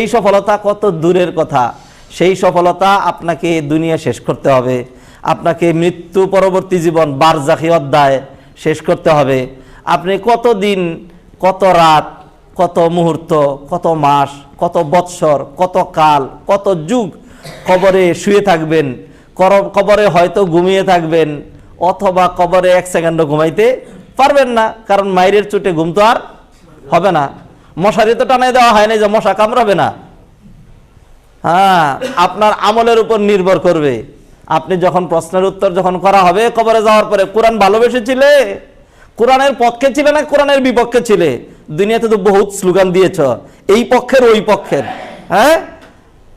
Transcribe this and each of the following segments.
এই সফলতা কত দূরের কথা? সেই সফলতা আপনাকে দুনিয়া শেষ করতে হবে। আপনাকে মৃত্যু পরবর্তী জীবন বারজাখি অধ্যায় শেষ করতে হবে। আপনি কত দিন কত রাত, কত মুহূর্ত, কত মাস, কত বৎসর, কত কাল, কত যুগ কবরে শুয়ে থাকবেন কবরে হয়তো ঘুমিয়ে থাকবেন, অথবা কবরে এক সেকেন্ডও ঘুমাইতে পারবেন না, কারণ মায়ের চোটে ঘুম তো আর হবে না। মশারি তো টানাই দেওয়া হয় না যে মশা কামড়াবে না। হ্যাঁ আপনার আমলের উপর নির্ভর করবে। আপনি যখন প্রশ্নের উত্তর যখন করা হবে, কবরে যাওয়ার পরে কোরআন ভালোবেসেছিলে? কোরআনের পক্ষে ছিলে না কোরআনের বিপক্ষে ছিলে? দুনিয়াতে তো বহুত স্লোগান দিয়েছ। এই পক্ষের, ওই পক্ষের। হ্যাঁ?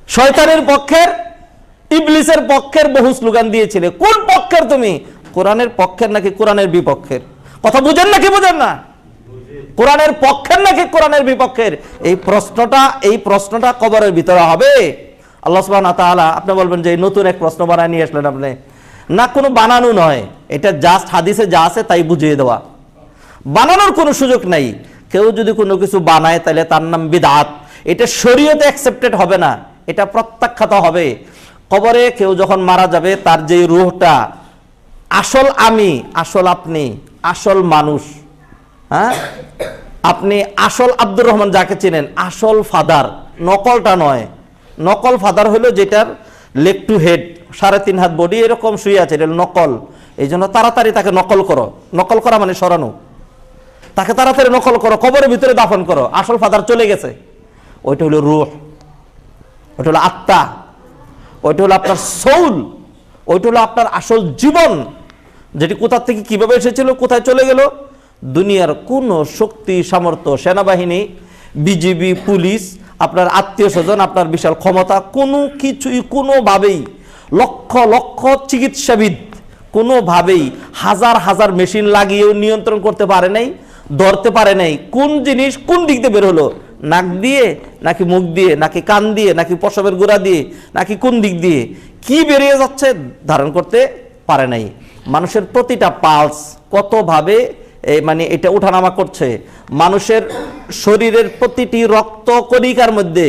শয়তানের পক্ষের, ইবলিসের পক্ষের বহু স্লোগান দিয়েছিলে। কোন পক্ষের তুমি? কোরআনের পক্ষের নাকি কোরআনের বিপক্ষের? কথা বুঝেন নাকি বুঝেন না? কোরআনের পক্ষের নাকি কোরআনের বিপক্ষের? এই প্রশ্নটা এই প্রশ্নটা কবরের ভিতরে হবে। আল্লাহ সুবহানাহু ওয়া তাআলা আপনি বলবেন যে নতুন এক প্রশ্ন বানায় নিয়ে আসলেন আপনি। না, কোনো বানানো নয়। এটা জাস্ট হাদিসে যা আছে তাই বুঝিয়ে দেওয়া। বানানোর কোনো সুযোগ নাই। কেউ যদি কোনো কিছু বানায় তাহলে তার নাম বিদাত। এটা শরীয়তে অ্যাকসেপ্টেড হবে না। এটা প্রত্যাখ্যাত হবে। কবরে কেউ যখন মারা যাবে, তার যে রুহটা, আসল আমি, আসল আপনি, আসল মানুষ হ্যাঁ? আপনি আসল আব্দুর রহমান যাকে চেনেন, আসল ফাদার, নকলটা নয়। নকল ফাদার হলো যেটার লেগ টু হেড, সাড়ে তিন হাত বডি এরকম শুয়ে আছে, এটা নকল। এই জন্য তাড়াতাড়ি তাকে নকল করো। নকল করা মানে সরানো। তাকে তাড়াতাড়ি নকল করো, কবরের ভিতরে দাফন করো। আসল ফাদার চলে গেছে। ওইটা হলো রুহ। ওইটা হলো আত্মা। ওইটা হলো আপনার সৌল ওইটা হলো আপনার আসল জীবন। যেটি কোথা থেকে কীভাবে এসেছিল, কোথায় চলে গেল দুনিয়ার কোনো শক্তি, সামর্থ্য, সেনাবাহিনী, বিজিবি, পুলিশ, আপনার আত্মীয় স্বজন, আপনার বিশাল ক্ষমতা, কোনো কিছুই কোনোভাবেই, লক্ষ লক্ষ চিকিৎসাবিদ কোনোভাবেই হাজার হাজার মেশিন লাগিয়েও নিয়ন্ত্রণ করতে পারে নাই, ধরতে পারে নাই। কোন জিনিস কোন দিক দিয়ে বের হলো? নাক দিয়ে, নাকি মুখ দিয়ে, নাকি কান দিয়ে, নাকি প্রসবের গোড়া দিয়ে, নাকি কোন দিক দিয়ে? কি বেরিয়ে যাচ্ছে? ধারণ করতে পারে নাই। মানুষের প্রতিটা পালস কতভাবে মানে এটা ওঠানামা করছে। মানুষের শরীরের প্রতিটি রক্ত কণিকার মধ্যে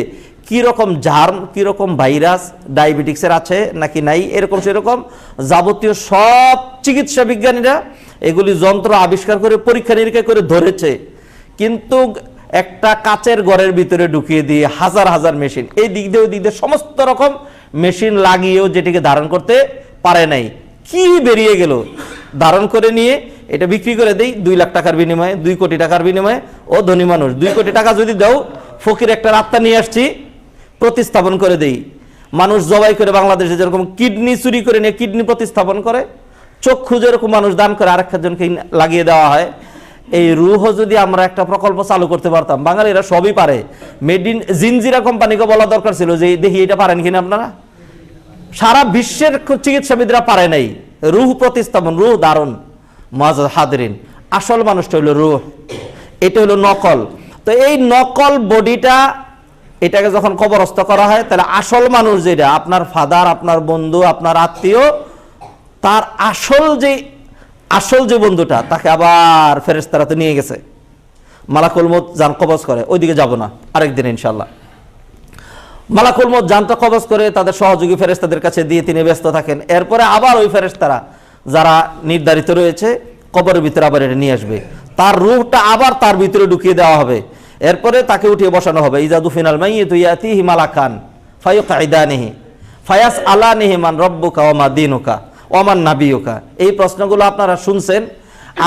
কি রকম জার্ম, কি রকম ভাইরাস, ডায়াবেটিক্সের আছে নাকি নাই, এরকম সেরকম যাবতীয় সব চিকিৎসা বিজ্ঞানীরা এগুলি যন্ত্র আবিষ্কার করে, পরীক্ষা নিরীক্ষা করে ধরেছে। কিন্তু একটা কাচের ঘরের ভিতরে ঢুকিয়ে দিয়ে হাজার হাজার মেশিন, এই দিক দিয়ে ওই দিক দিয়ে সমস্ত রকম মেশিন লাগিয়েও যেটিকে ধারণ করতে পারে নাই। কি বেরিয়ে গেল? ধারণ করে নিয়ে এটা বিক্রি করে দেই দুই লাখ টাকার বিনিময়ে, দুই কোটি টাকার বিনিময়ে। ও ধনী মানুষ, দুই কোটি টাকা যদি দাও, ফকির একটা রাত্তা নিয়ে আসছি, প্রতিস্থাপন করে দেই। মানুষ জবাই করে বাংলাদেশে যেরকম কিডনি চুরি করে নিয়ে কিডনি প্রতিস্থাপন করে, চক্ষু যেরকম মানুষ দান করে আরেকটা জনকে লাগিয়ে দেওয়া হয়। এই রুহ যদি আমরা একটা প্রকল্প চালু করতে পারতাম, বাঙালিরা সবই পারে। মেড ইন জিনজিরা কোম্পানিকে বলা দরকার ছিল যে, দেখি এটা পারেন কিনা আপনারা? সারা বিশ্বের চিকিৎসাবিদরা পারে নাই। রুহ প্রতিস্থাপন, রুহ দারুণ মাজ হাদরিন, আসল মানুষটা হলো রুহ। এটা হলো নকল। তো এই নকল বডিটা, এটাকে যখন কবরস্থ করা হয়, তাহলে আসল মানুষ যেটা, আপনার ফাদার, আপনার বন্ধু, আপনার আত্মীয়, তার আসল যে আসল যে বন্ধুটা, তাকে আবার ফেরেস্তারা তো নিয়ে গেছে। মালাকুল মত যান কবজ করে, ওইদিকে যাব না, আরেকদিন ইনশাল্লাহ মালাকুল মত জানটা কবজ করে তাদের সহযোগী ফেরেস্তাদের কাছে দিয়ে তিনি ব্যস্ত থাকেন। এরপরে আবার ওই ফেরেস্তারা যারা নির্ধারিত রয়েছে, কবরের ভিতরে আবার এটা নিয়ে আসবে। তার রূহটা আবার তার ভিতরে ঢুকিয়ে দেওয়া হবে। এরপরে তাকে উঠিয়ে বসানো হবে। ইজাদু ফিনাল মাইয়ে তুই ইয়াতি হিমালা খান ফায়ুক আইদানিহি ফায়াস আলা নিহিমান রব্বুকা ওমা দিনুকা ওমান নাবিউকা এই প্রশ্নগুলো আপনারা শুনছেন।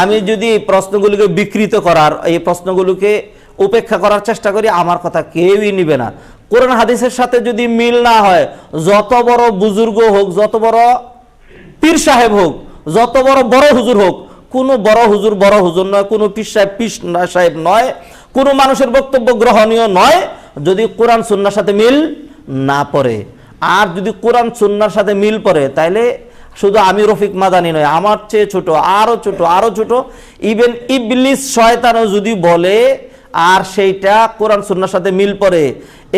আমি যদি এই প্রশ্নগুলিকে বিকৃত করার, এই প্রশ্নগুলোকে উপেক্ষা করার চেষ্টা করি, আমার কথা কেউই নিবে না। কোরআন হাদিসের সাথে যদি মিল না হয়, যত বড় বুজুর্গ হোক, যত বড় পীর সাহেব হোক, যত বড় বড় হুজুর হোক, কোনো বড় হুজুর বড় হুজুর নয়, কোনো পীর সাহেব পীর সাহেব নয়, কোনো মানুষের বক্তব্য গ্রহণীয় নয়, যদি কোরআন সুন্নার সাথে মিল না পড়ে। আর যদি কোরআন সুন্নার সাথে মিল পড়ে, তাইলে শুধু আমি রফিক মাদানি নয়, আমার চেয়ে ছোট, আরও ছোট আরও ছোট ইভেন ইবলিস শয়তানও যদি বলে আর সেইটা কোরআন সুন্নার সাথে মিল পড়ে।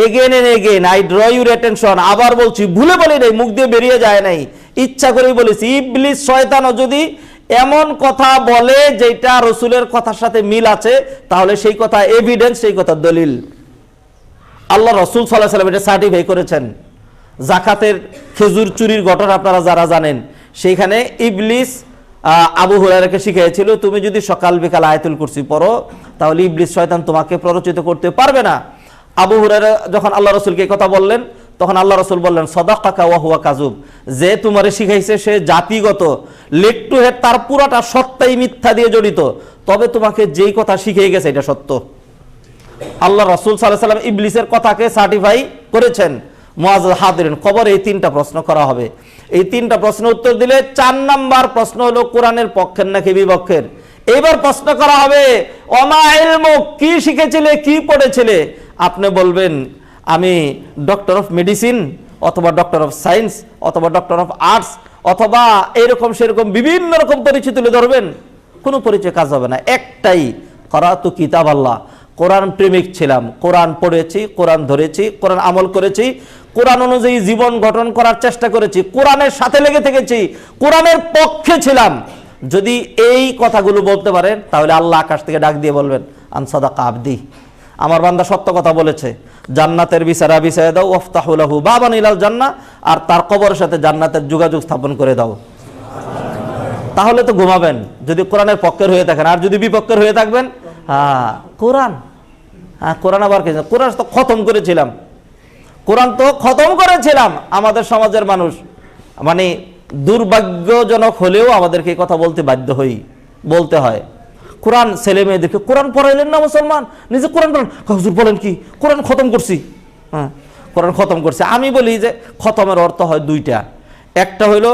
Again and again I draw your attention আবার বলছি, ভুলে বলি নাই, মুখ দিয়ে বেরিয়ে যায় নাই। ইচ্ছা করেই বলেছি, ইবলিস, শয়তানও যদি এমন কথা বলে যেটা রসুলের কথার সাথে মিল আছে, তাহলে সেই কথা এভিডেন্স সেই কথা দলিল। আল্লাহ রসুল সাল্লাহ সাল্লাম এটা সার্টিফাই করেছেন। জাকাতের খেজুর চুরির ঘটনা আপনারা যারা জানেন, সেইখানে ইবলিস আবু হুরারাকে শিখিয়েছিল, তুমি যদি সকাল বিকাল আয়াতুল কুরসি পড়ো, তাহলে ইবলিস শয়তান তোমাকে প্ররোচিত করতে পারবে না। আবু হুরারা যখন আল্লাহ রসুলকে কথা বললেন, তখন আল্লাহ রসুল বললেন সদাক কাকা ওয়াহুয়া কাজুব যে তোমারে শিখাইছে সে জাতিগত লেট টু হেড তার পুরাটা সত্যাই মিথ্যা দিয়ে জড়িত। তবে তোমাকে যেই কথা শিখিয়ে গেছে, এটা সত্য। আল্লাহ রসুল সাল্লাহ সাল্লাম ইবলিসের কথাকে সার্টিফাই করেছেন। মোয়াজ হাদিন কবর এই তিনটা প্রশ্ন করা হবে। এই তিনটা প্রশ্ন উত্তর দিলে চার নাম্বার প্রশ্ন হলো কোরআনের পক্ষের নাকি বিপক্ষের? এবার প্রশ্ন করা হবে অমা ইলমু কি শিখেছিলে, কি পড়েছিলে? আপনি বলবেন, আমি ডক্টর অফ মেডিসিন অথবা ডক্টর অফ সায়েন্স অথবা ডক্টর অফ আর্টস অথবা এরকম সেরকম বিভিন্ন রকম পরিচয় তুলে ধরবেন। কোনো পরিচয় কাজ হবে না। একটাই করা তো কিতাব আল্লাহ। কোরআন প্রেমিক ছিলাম। কোরআন পড়েছি, কোরআন ধরেছি, কোরআন আমল করেছি, কোরআন অনুযায়ী জীবন গঠন করার চেষ্টা করেছি, কোরআনের সাথে লেগে থেকেছি, কোরআনের পক্ষে ছিলাম। যদি এই কথাগুলো বলতে পারেন, তাহলে আল্লাহ আকাশ থেকে ডাক দিয়ে বলবেন আনসাদা কাবদি আমার বান্দা সত্য কথা বলেছে, জান্নাতের বিচারা বিচারে দাও ওফতাহুলাহু বাবান ইলাল জান্না আর তার কবরের সাথে জান্নাতের যোগাযোগ স্থাপন করে দাও। তাহলে তো ঘুমাবেন, যদি কোরআনের পক্ষের হয়ে থাকেন, আর যদি বিপক্ষের হয়ে থাকবেন হ্যাঁ কোরআন। হ্যাঁ কোরআন আবার কি? কোরআন তো খতম করেছিলাম। কোরআন তো খতম করেছিলাম আমাদের সমাজের মানুষ। মানে দুর্ভাগ্যজনক হলেও আমাদেরকে কথা বলতে বাধ্য হই, বলতে হয়। কোরআন ছেলে মেয়েদেরকে কোরআন পড়াইলেন না মুসলমান? নিজে কোরআন পড়েন। হুজুর বলেন কি, কোরআন খতম করছি। হ্যাঁ কোরআন খতম করছি। আমি বলি যে খতমের অর্থ হয় দুইটা। একটা হইল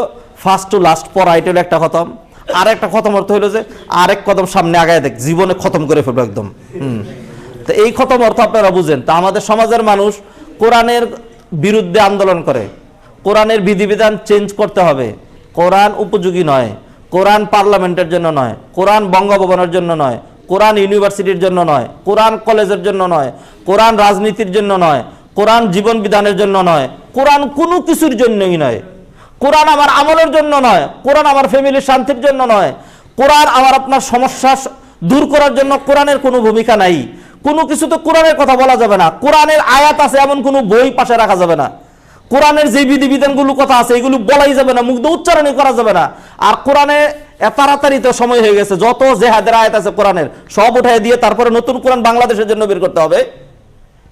ফার্স্ট টু লাস্ট পড়া, এটা হলো একটা খতম। আর একটা খতম অর্থ হইল যে আরেক কদম সামনে আগায় দেখ, জীবনে খতম করে ফেলব একদম। তো এই খতম অর্থ আপনারা বুঝেন। তা আমাদের সমাজের মানুষ কোরআনের বিরুদ্ধে আন্দোলন করে। কোরআনের বিধিবিধান চেঞ্জ করতে হবে। কোরআন উপযোগী নয়। কোরআন পার্লামেন্টের জন্য নয়। কোরআন বঙ্গভবনের জন্য নয়। কোরআন ইউনিভার্সিটির জন্য নয়। কোরআন কলেজের জন্য নয়। কোরআন রাজনীতির জন্য নয়। কোরআন জীবন বিধানের জন্য নয়। কোরআন কোনো কিছুর জন্যই নয়। কোরআন আমার আমলের জন্য নয়, কোরআন আমার ফ্যামিলির শান্তির জন্য নয়। কোরআন আমার আপনার সমস্যা দূর করার জন্য কোরআনের কোনো ভূমিকা নাই। কোনো কিছু তো কোরআনের কথা বলা যাবে না। কোরআনের আয়াত আছে, এমন কোনো বই পাশে রাখা যাবে না। কোরআনের যে বিধিবিধানগুলো কথা আছে, এগুলো বলাই যাবে না মুগ্ধ উচ্চারণই করা যাবে না। আর কোরআনে তাড়াতাড়ি তো সময় হয়ে গেছে, যত জেহাদের আয়াত আছে কোরআনের, সব উঠাই দিয়ে তারপরে নতুন কোরআন বাংলাদেশের জন্য বের করতে হবে।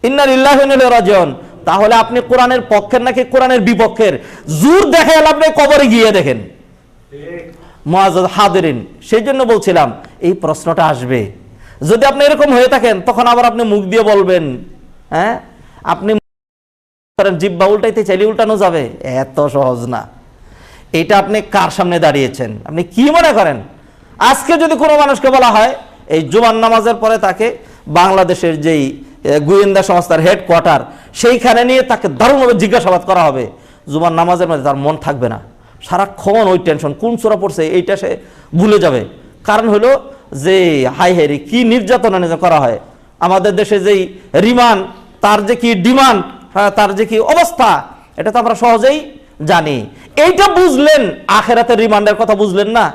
ইন্নার ইল্লাহ রাজন তাহলে আপনি কোরআনের পক্ষের নাকি কোরআনের বিপক্ষের? জোর দেখে আপনি কবরে গিয়ে দেখেন। মোয়াজ্জদ হাদিরিন, সেই জন্য বলছিলাম, এই প্রশ্নটা আসবে। যদি আপনি এরকম হয়ে থাকেন, তখন আবার আপনি মুখ দিয়ে বলবেন হ্যাঁ? আপনি জিব্বা উল্টাইতে চাইলে উল্টানো যাবে। এত সহজ না। এটা আপনি কার সামনে দাঁড়িয়েছেন? আপনি কি মনে করেন? আজকে যদি কোনো মানুষকে বলা হয়, এই জুমান নামাজের পরে তাকে বাংলাদেশের যেই গোয়েন্দা সংস্থার হেডকোয়ার্টার সেইখানে নিয়ে তাকে দারুণভাবে জিজ্ঞাসাবাদ করা হবে। জুমান নামাজের মধ্যে তার মন থাকবে না। সারাক্ষণ ওই টেনশন কোন চোরা পড়ছে এইটা সে ভুলে যাবে। কারণ হলো যে হাই হাই রে কি নির্যাতনা করা হয়। আমাদের দেশে যেই রিমান্ড তার যে কি ডিমান্ড হ্যাঁ, তার যে কি অবস্থা এটা তো আমরা সহজেই জানি। এইটা বুঝলেন আখেরাতের রিমান্ডের কথা বুঝলেন না?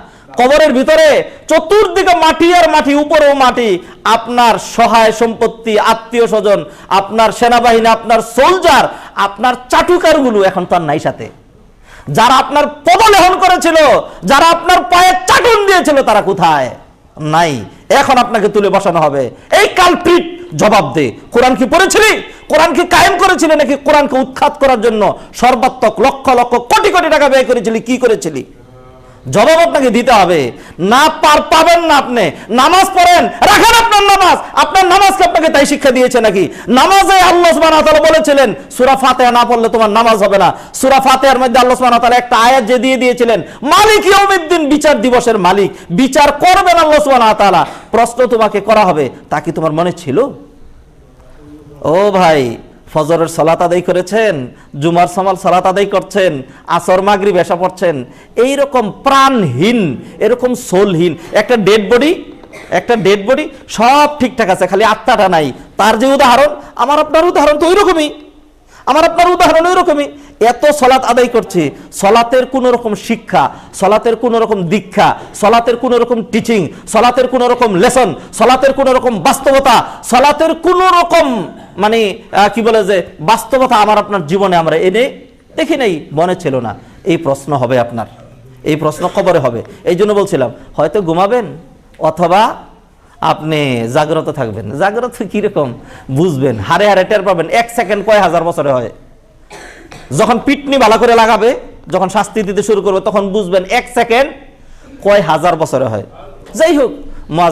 কবরের ভিতরে চতুর্দিকে মাটি আর মাটি, উপরেও মাটি। আপনার সহায় সম্পত্তি, আত্মীয় স্বজন, আপনার সেনাবাহিনী, আপনার সোলজার আপনার চাটুকারগুলো এখন তার নাই সাথে। যারা আপনার পদলেহন করেছিল, যারা আপনার পায়ে চাটুন দিয়েছিল, তারা কোথায়? নাই। এখন আপনাকে তুলে বসানো হবে। এই কালপ্রিট জবাব দে। কোরআন কি পড়েছিলি? কোরআন কি কায়েম করেছিলি নাকি কোরআনকে উৎখাত করার জন্য সর্বাত্মক লক্ষ লক্ষ কোটি কোটি টাকা ব্যয় করেছিলি? কি করেছিলি? জবাব আপনাকে দিতে হবে। না পার পাবেন না আপনি। নামাজ পড়েন, রাখেন আপনার নামাজ। আপনার নামাজকে আপনাকে তাই শিক্ষা দিয়েছে নাকি? নামাজে আল্লাহ সুবহানাহু ওয়া তাআলা বলেছিলেন, সূরা ফাতিহা না পড়লে তোমার নামাজ হবে না। সূরা ফাতিহার মধ্যে আল্লাহ সুবহানাহু ওয়া তাআলা একটা আয়াত যে দিয়ে দিয়েছিলেন, মালিক ইয়াউমিদ্দিন, বিচার দিবসের মালিক। বিচার করবেন আল্লাহ সুবহানাহু ওয়া তাআলা। প্রশ্ন তোমাকে করা হবে, তা কি তোমার মনে ছিল? ও ভাই ফজরের সালাত আদায় করেছেন, জুমার সামাল সালাত আদায় করছেন, আসর মাগরি বেশা পড়ছেন। এইরকম প্রাণহীন, এরকম সোলহীন, একটা ডেড বডি একটা ডেড বডি সব ঠিকঠাক আছে, খালি আত্মাটা নাই। তার যে উদাহরণ, আমার আপনার উদাহরণ তো ওই রকমই আমার আপনার উদাহরণ ওইরকমই। এত সলাৎ আদায় করছি, সলাতের কোনো রকম শিক্ষা, সলাতের কোনো রকম দীক্ষা, সলাতের কোনো রকম টিচিং সলাতের কোনো রকম লেসন সলাতের কোনো রকম বাস্তবতা, সলাতের কোনো রকম মানে কি বলে যে, বাস্তবতা আমার আপনার জীবনে আমরা এনে দেখি নাই, মনে ছিল না। এই প্রশ্ন হবে আপনার। এই প্রশ্ন কবরে হবে। এই জন্য বলছিলাম, হয়তো ঘুমাবেন অথবা আপনি জাগ্রত থাকবেন। জাগ্রত কীরকম? বুঝবেন হারে হারে টের পাবেন, এক সেকেন্ড কয় হাজার বছরে হয়। যখন পিটনি ভালো করে লাগাবে, যখন শাস্তি দিতে শুরু করবে, তখন বুঝবেন এক সেকেন্ড কয় হাজার বছরে হয়। যাই হোক মজা